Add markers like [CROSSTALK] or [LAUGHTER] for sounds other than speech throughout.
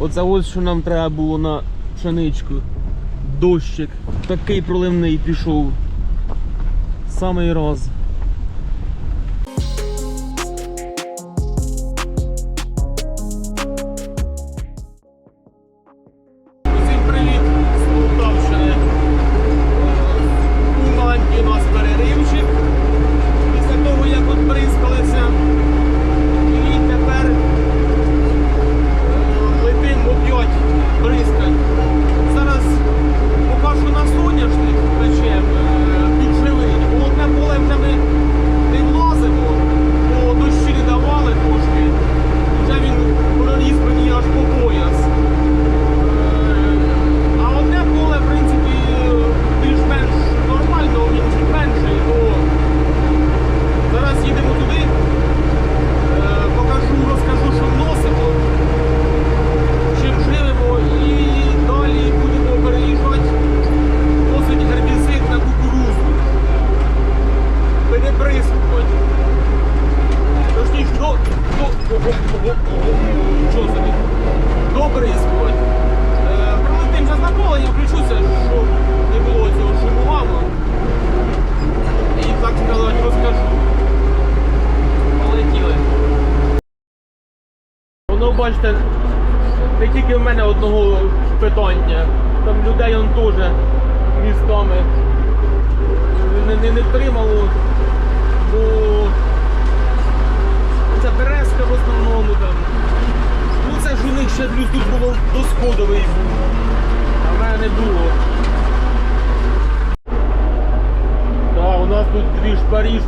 Оце ось що нам треба було на пшеничку. Дощик. Такий проливний пішов. Самий раз.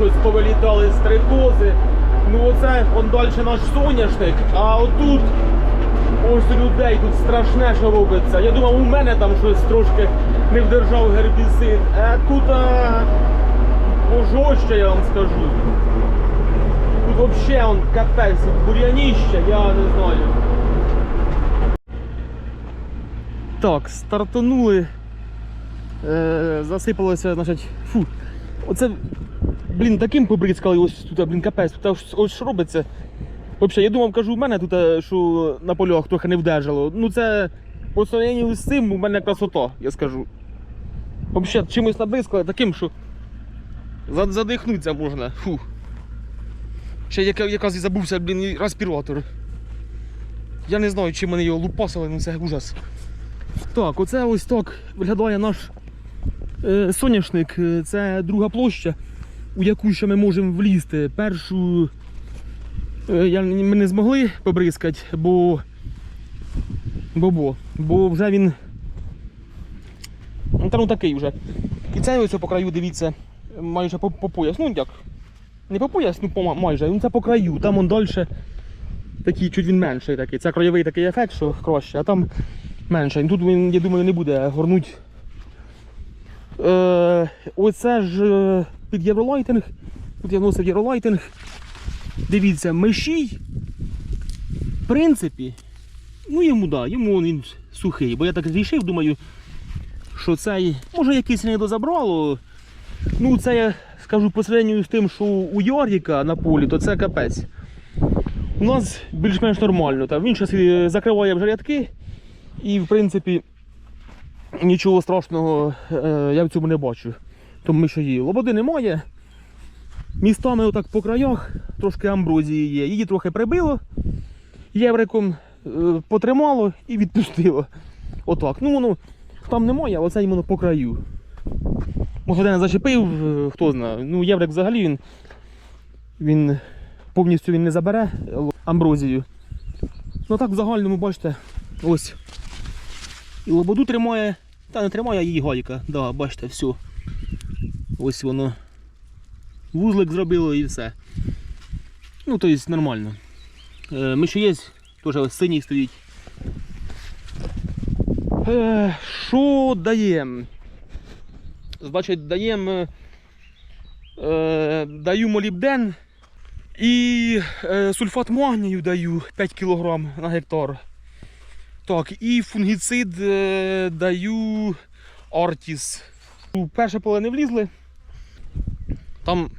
Щось повилітали стрикози. Ну оце он далі наш соняшник, а отут ось людей тут страшне, що робиться. Я думав, у мене там щось трошки не вдержав гербіцид. А тут а, пожорстче, я вам скажу. Тут взагалі капець, бур'яніще, я не знаю. Так, стартанули. Е, засипалося, значить, фу. Оце, блін, таким побризкали ось тут, блін, капець, тут ось, ось що робиться. Взагалі, я думав, кажу, у мене тут, е, що на полях трохи не вдержало. Ну це по сравненню з цим у мене красота, я скажу. Взагалі, чимось набризкали таким, що за- задихнуться можна. Фу. Ще яка, якраз і забувся, блін, респіратор. Я не знаю, чим вони його лупасили, ну це ужас. Так, оце ось так виглядає наш е, соняшник. Е, Це друга площа, у яку ще ми можемо влізти. Першу е, ми не змогли побризкати, бо, бо, бо, бо вже він. Ну, та ну такий вже. І цей ось по краю, дивіться, майже по, по пояс. Ну як. Не по пояс, ну по, майже, ну це по краю. Там он далі такий, чуть він менший такий. Це краєвий такий ефект, що краще, а там менше. І Тут він, я думаю, не буде горнуть. Е, оце ж е, під євролайтинг. Тут я вносив євролайтинг. Дивіться, мешій. В принципі, ну йому да, йому він сухий. Бо я так рішив, думаю, що цей, може якийсь не дозабрало. Ну, це я скажу по сравненню з тим, що у Йоргіка на полі, то це капець. У нас більш-менш нормально. Там він зараз закриває вже рядки. І в принципі нічого страшного е, я в цьому не бачу. Тому що її лободи немає. Містами отак по краях трошки амброзії є. Її трохи прибило, євриком е, потримало і відпустило. Отак. Ну воно там немає, а оце іменно по краю. Може, один зачепив, е, хто знає. Ну, єврик взагалі він, він повністю він не забере амброзію. Ну так в загальному бачите, ось. І лободу тримає, та не тримає а її гайка. Да, бачите, все. Ось воно. Вузлик зробило і все. Ну, то є нормально. Е, ми ще є, теж ось синій стоїть. Е, Що даємо? Значить, даємо. Е, даю молібден і е, сульфат магнію даю 5 кг на гектар. Так, і фунгіцид е, даю Артіс. Перше поле не влізли. Там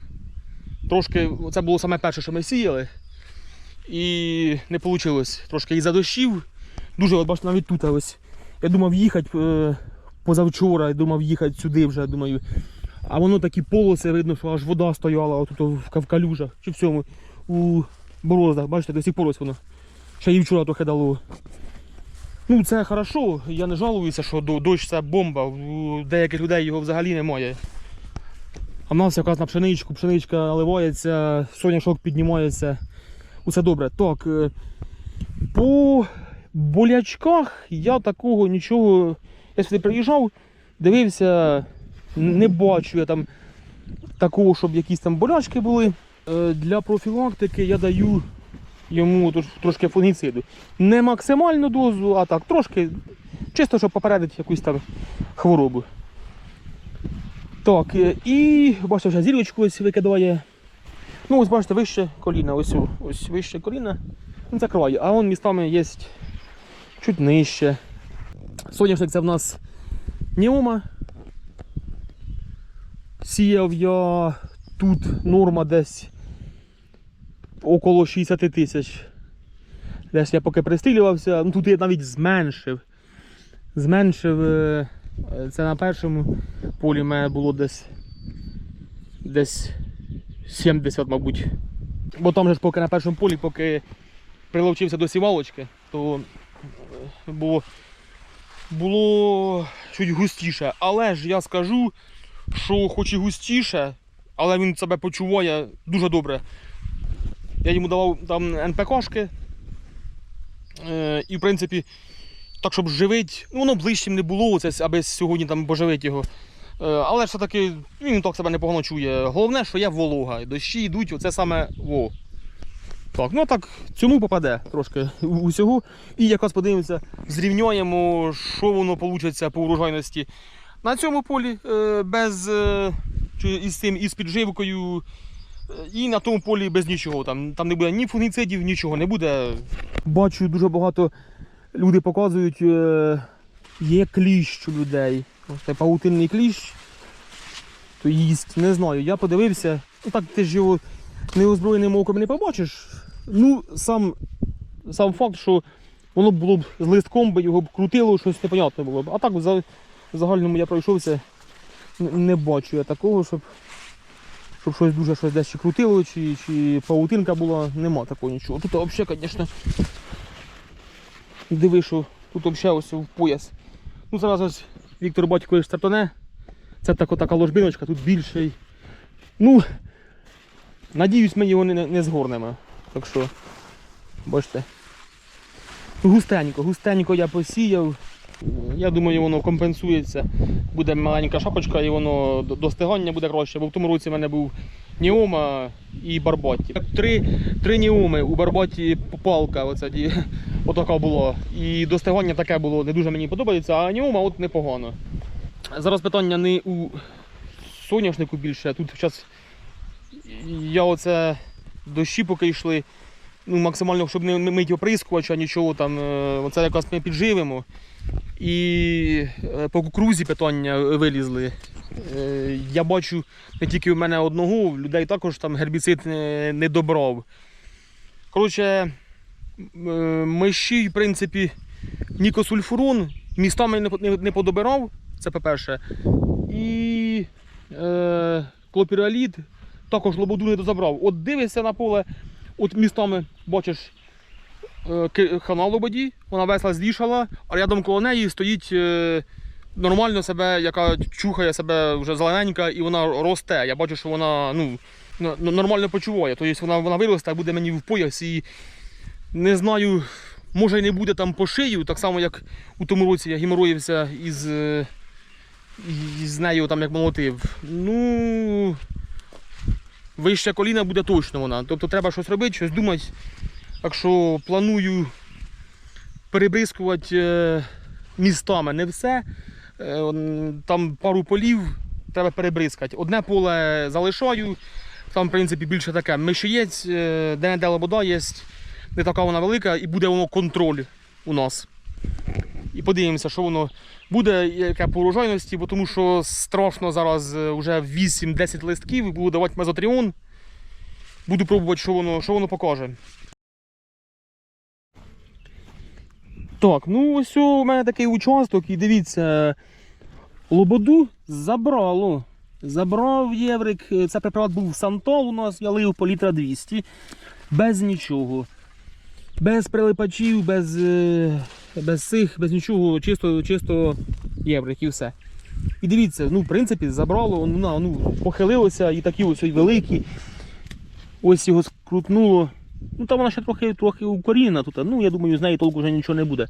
трошки, це було саме перше, що ми сіяли. І не вийшло. Трошки і за дощів Дуже, от бачите, навіть тут ось. Я думав їхати е, позавчора, я думав їхати сюди вже, думаю. А воно такі полоси видно, що аж вода стояла отут в, ка- в калюжах, чи в цьому, у бороздах, бачите, до сих пор воно. Ще і вчора трохи дало. Ну, це хорошо, я не жалуюся, що до- дощ це бомба. У деяких людей його взагалі немає. А в нас якраз на пшеничку, пшеничка наливається, соняшок піднімається. Усе добре. Так, е, по болячках я такого нічого. Я сюди приїжджав, дивився, не бачу я там такого, щоб якісь там болячки були. Е, Для профілактики я даю йому трошки фунгіциду. Не максимальну дозу, а так, трошки, чисто, щоб попередити якусь там хворобу. Так, е, і бачите, вже зірочку ось викидає. Ну, ось бачите, вище коліна, ось, ось вище коліна. Він закриває, а он містами є чуть нижче. Соняшник це в нас Неома. Сіяв я тут норма десь около 60 тисяч. Десь я поки пристрілювався, ну тут я навіть зменшив. Зменшив. Це на першому полі в мене було десь десь 70, мабуть. Бо там же поки на першому полі, поки приловчився до сівалочки, то е, було, було чуть густіше. Але ж я скажу, що хоч і густіше, але він себе почуває дуже добре. Я йому давав там НПКшки. Е, і в принципі, так, щоб живить, ну воно ближчим не було, це, аби сьогодні там поживити його. Е, але все-таки він так себе непогано чує. Головне, що є волога. Дощі йдуть, оце саме во. Так, ну так, цьому попаде трошки усього. І якраз подивимося, зрівняємо, що воно вийде по урожайності. На цьому полі е, без е, із цим, із підживкою. І на тому полі без нічого. Там, там не буде ні фунгіцидів, нічого не буде. Бачу, дуже багато люди показують, е, є кліщ у людей. Ось Це паутинний кліщ. То їсть, не знаю. Я подивився. Ну так ти ж його неозброєним оком не побачиш. Ну, сам, сам факт, що воно було б з листком, би його б крутило, щось непонятне було б. А так в загальному я пройшовся, не бачу я такого, щоб, щоб щось дуже щось десь крутило, чи, чи паутинка була, нема такого нічого. Тут взагалі, звісно, диви, що тут взагалі ось в пояс. Ну, зараз ось Віктор Батькович стартоне. Це така, така ложбиночка, тут більший. Ну, надіюсь, ми його не, не згорнемо. Так що, бачите. Густенько, густенько я посіяв. Я думаю, воно компенсується. Буде маленька шапочка і воно до- достигання буде краще, бо в тому році в мене був Ніома і Барбаті. Так, Три, три Ніоми у Барбаті палка оця, [LAUGHS] отака була. І достигання таке було, не дуже мені подобається, а Ніома от непогано. Зараз питання не у соняшнику більше. Тут зараз я оце дощі поки йшли. Ну, максимально, щоб не мити оприскувача, нічого там. е, Оце якраз ми підживимо. І е, по кукурузі питання вилізли. Е, Я бачу не тільки в мене одного, в людей також там гербіцид не, добрав. Коротше, м, мишій, в принципі, нікосульфурон містами не подобирав, це по-перше. І е, клопіралід також лободу не дозабрав. От дивишся на поле, от містами бачиш е, хана лободі, вона весла злішала, а рядом коло неї стоїть е, нормально себе, яка чухає себе вже зелененька і вона росте. Я бачу, що вона ну, нормально почуває. Тобто вона, вона виросте, буде мені в пояс і не знаю, може й не буде там по шию, так само як у тому році я геморроївся із, е, із нею там як молотив. Ну. Вище коліна буде точно вона. Тобто треба щось робити, щось думати. Так що планую перебризкувати е, містами не все. Е, Там пару полів треба перебризкати. Одне поле залишаю, там, в принципі, більше таке. Мишієць, е, де не де лобода є, не така вона велика, і буде воно контроль у нас. І подивимося, що воно буде, яке по урожайності, бо тому що страшно зараз е, вже 8-10 листків і буду давати мезотріон. Буду пробувати, що воно, що воно покаже. Так, ну ось у мене такий участок, і дивіться, лободу забрало. Забрав єврик. Це препарат був Сантол у нас, я лив по літра 200. Без нічого. Без прилипачів, без, е, без цих, без нічого, чисто, чисто єврик і все. І дивіться, ну, в принципі, забрало, ну, ну, похилилося і такі ось великі. Ось його скрутнуло. Ну там вона ще трохи, трохи укорінена тут. Ну, я думаю, з неї толку вже нічого не буде.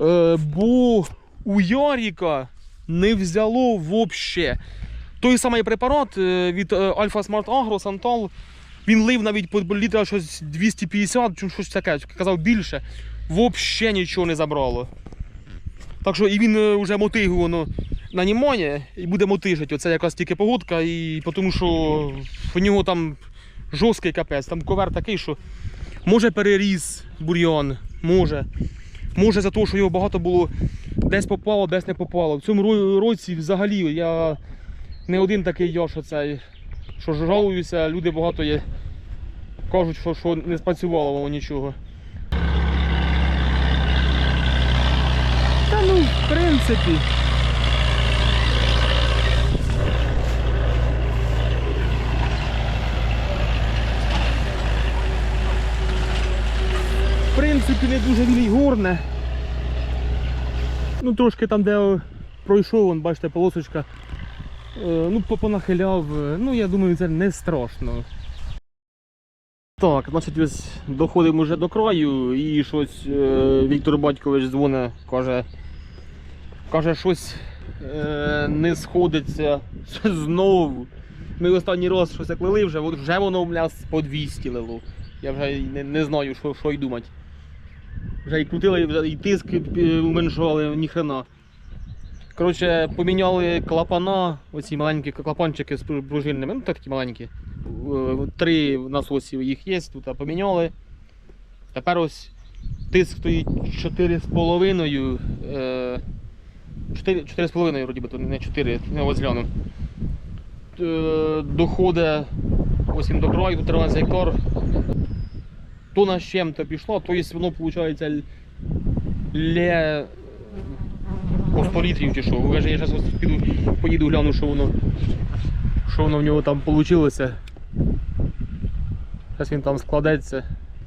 Е, бо у Яріка не взяло взагалі. Той самий препарат е, від е, Alpha Smart Agro Santal, він лив навіть по літра щось 250 чи щось таке, казав більше. Взагалі нічого не забрало. Так що і він е, вже мотигу воно нанімає і буде мотижити. Оце якраз тільки погодка, і тому що в нього там жорсткий капець, там ковер такий, що може переріс бур'ян, може. Може за те, що його багато було, десь попало, десь не попало. В цьому році взагалі я не один такий я, що цей, що жалуюся, люди багато є. Кажуть, що, що не спрацювало воно нічого. Та ну, в принципі. В принципі, не дуже він горне. Ну, трошки там, де пройшов, вон, бачите, полосочка. Е, ну, по- понахиляв. Е, Ну, я думаю, це не страшно. Так, значить, ось доходимо вже до краю і щось е, Віктор Батькович дзвонить, каже, каже, щось е, не сходиться [LAUGHS] знову. Ми останній раз щось як лили вже, вже воно в нас по 200 лило. Я вже не, не знаю, що, що й думати. Вже і крутили, і тиск е, уменшували, ніхрена. Коротше, поміняли клапана, оці маленькі клапанчики з пружинними, ну такі маленькі. Е, Три насосів їх є, тут поміняли. Тепер ось тиск стоїть 4,5. е, 4 4,5 вроді би, то не 4, не ось. Е, Доходить ось він до краю, тут 13 гектар. Тона з чим-то пішло, то є воно виходить лє по 100 літрів чи що. Каже, я зараз піду, поїду гляну, що воно, що воно в нього там вийшло. Зараз він там складеться.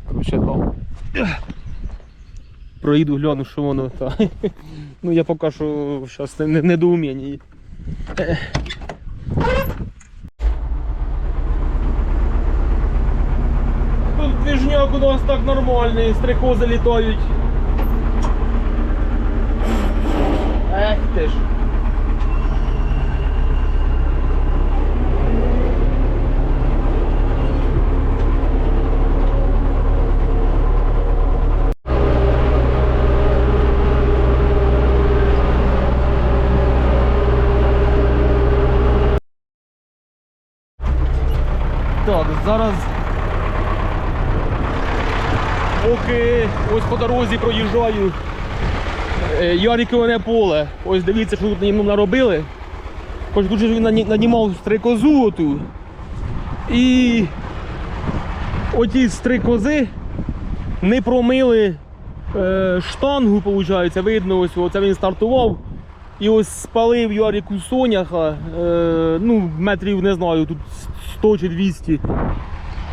Коротше, там. Проїду гляну, що воно. Та. [LAUGHS] Ну я поки що зараз не, не, недоумінні. Тут движняк у нас так нормальний, стрекози літають. Ех ти. Так, зараз. Поки ось по дорозі проїжджаю. Ярикове поле. Ось дивіться, що тут йому наробили. Хоч тут він нані- нанімав стрикозу оту. І оті стрикози не промили е, штангу, виходить, видно, ось оце він стартував. І ось спалив Ярику соняха, е, ну, метрів не знаю, тут 100 чи 200.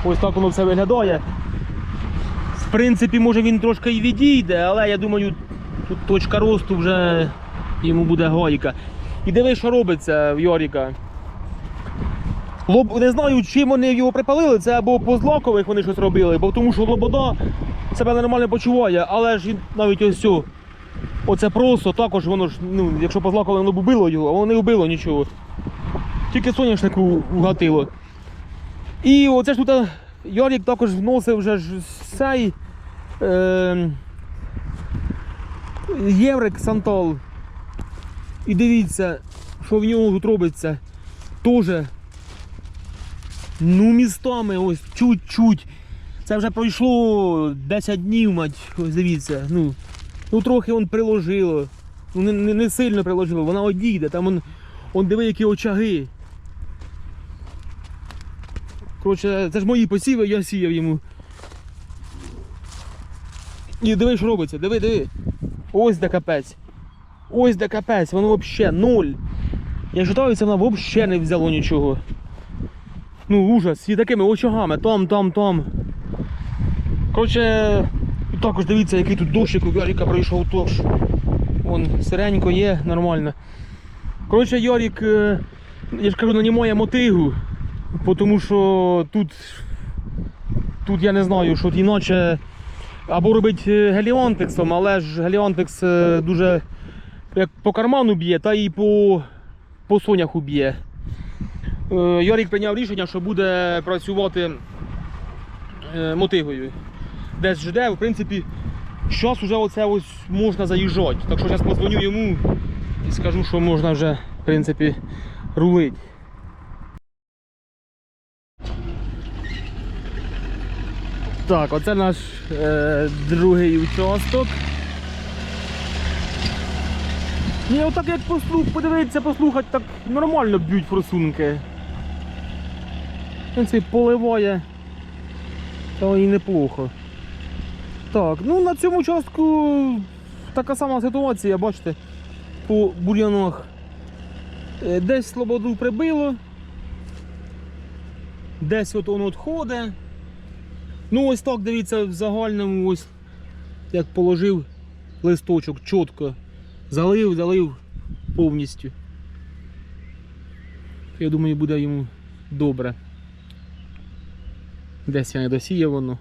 Ось так воно все виглядає. В принципі, може він трошки і відійде, але я думаю, тут точка росту вже йому буде гайка. І диви, що робиться в Йоріка. Лоб... Не знаю, чим вони його припалили, це або по злакових вони щось робили, бо тому що Лобода себе нормально почуває, але ж навіть ось цю. Оце просто також воно ж, ну, якщо по злакових воно б убило його, а воно не вбило нічого. Тільки соняшнику вгатило. І оце ж тут а, Ярік також вносив вже ж цей е, Єврик Сантол. І дивіться, що в нього тут робиться. Тоже. Ну, містами ось чуть-чуть. Це вже пройшло 10 днів, мать, ось дивіться. Ну, ну трохи он приложило. Ну, не, не, не сильно приложило, вона одійде, там он, он диви, які очаги. Коротше, це ж мої посіви, я сіяв йому. І диви, що робиться, диви, диви. Ось де капець. Ось де капець, воно взагалі нуль. Я вважаю, це воно взагалі не взяло нічого. Ну, ужас, і такими очагами, там, там, там. Коротше, також дивіться, який тут дощик у Яріка пройшов тож. Вон сиренько є, нормально. Коротше, Ярік, е, я ж кажу, нанімає мотигу, тому що тут, тут я не знаю, що іначе або робить е, геліонтексом, але ж геліонтекс е, дуже як по карману б'є, та і по, по соняху б'є. Е, Ярік прийняв рішення, що буде працювати е, мотигою. Десь жде, в принципі, зараз вже оце ось можна заїжджати. Так що зараз подзвоню йому і скажу, що можна вже, в принципі, рулити. Так, оце наш е, другий участок. Ні, отак як послух, подивитися, послухати, так нормально б'ють форсунки. В принципі, поливає. То і неплохо. Так, ну на цьому участку така сама ситуація, бачите, по бур'янах. Е, Десь слободу прибило, десь от воно відходить. Ну ось так дивіться в загальному ось як положив листочок чітко. Залив, залив повністю. Я думаю, буде йому добре. Десь я не досіяв воно.